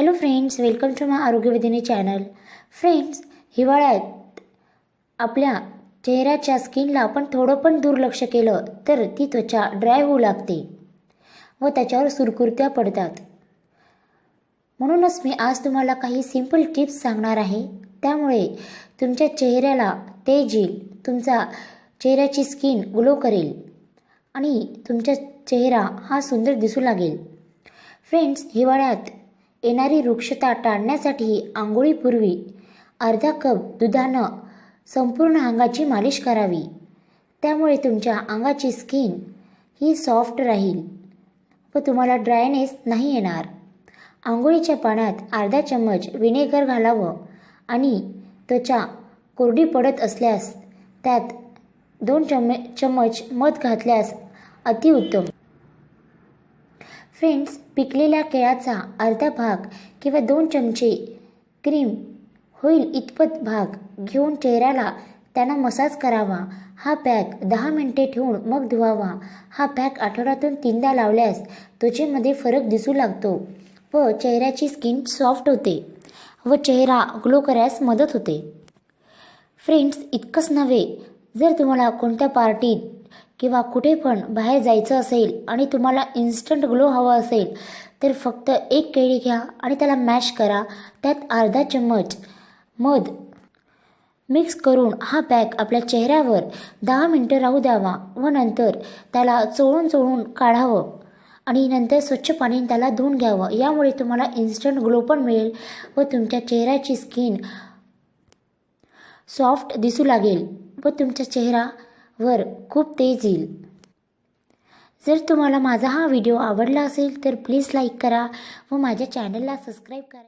Hello friends welcome to my आरोग्यविधिनी channel friends हिवाळ्यात आपल्या चेहऱ्याच्या स्किनला आपण थोडं पण दुर्लक्ष केलं तर ती त्वचा ड्राय होऊ लागते व त्याच्यावर सुरकुरत्या पडतात. म्हणूनच मी आज तुम्हाला काही सिंपल टिप्स सांगणार आहे. त्यामुळे तुमच्या चेहऱ्याला तेज येईल तुमचा चेहऱ्याची स्किन ग्लो करेल आणि तुमचा चेहरा हा सुंदर दिसू लागेल. फ्रेंड्स हिवाळ्यात येणारी वृक्षता टाळण्यासाठी आंघोळीपूर्वी अर्धा कप दुधानं संपूर्ण अंगाची मालिश करावी. त्यामुळे तुमच्या अंगाची स्किन ही सॉफ्ट राहील व तुम्हाला ड्रायनेस नाही येणार. आंघोळीच्या पाण्यात अर्धा चम्मच विनेगर घालावं आणि त्वचा कोरडी पडत असल्यास त्यात दोन चम चम्मच मध घातल्यास अतिउत्तम. फ्रेंड्स पिकलेल्या केळाचा अर्धा भाग किंवा दोन चमचे क्रीम होईल इतपत भाग घेऊन चेहऱ्याला त्यांना मसाज करावा. हा पॅक दहा मिनटे ठेवून मग धुवावा. हा पॅक आठवड्यातून तीनदा लावल्यास त्वचेमध्ये फरक दिसू लागतो व चेहऱ्याची स्किन सॉफ्ट होते व चेहरा ग्लो करायस मदत होते. फ्रेंड्स इतकंच नव्हे. जर तुम्हाला कोणत्या पार्टीत किंवा कुठे पण बाहेर जायचं असेल आणि तुम्हाला इन्स्टंट ग्लो हवा असेल तर फक्त एक केळी घ्या आणि त्याला मॅश करा. त्यात अर्धा चम्मच मध मिक्स करून हा पॅक आपल्या चेहऱ्यावर दहा मिनटं राहू द्यावा व नंतर त्याला चोळून चोळून काढावं आणि नंतर स्वच्छ पाणी त्याला धुवून घ्यावं. यामुळे तुम्हाला इन्स्टंट ग्लो पण मिळेल व तुमच्या चेहऱ्याची स्किन सॉफ्ट दिसू लागेल व तुमचा चेहरा वर खूप तेज येईल. जर तुम्हाला माझा हा व्हिडिओ आवडला असेल तर प्लीज लाईक करा व माझ्या चॅनलला सबस्क्राईब करा.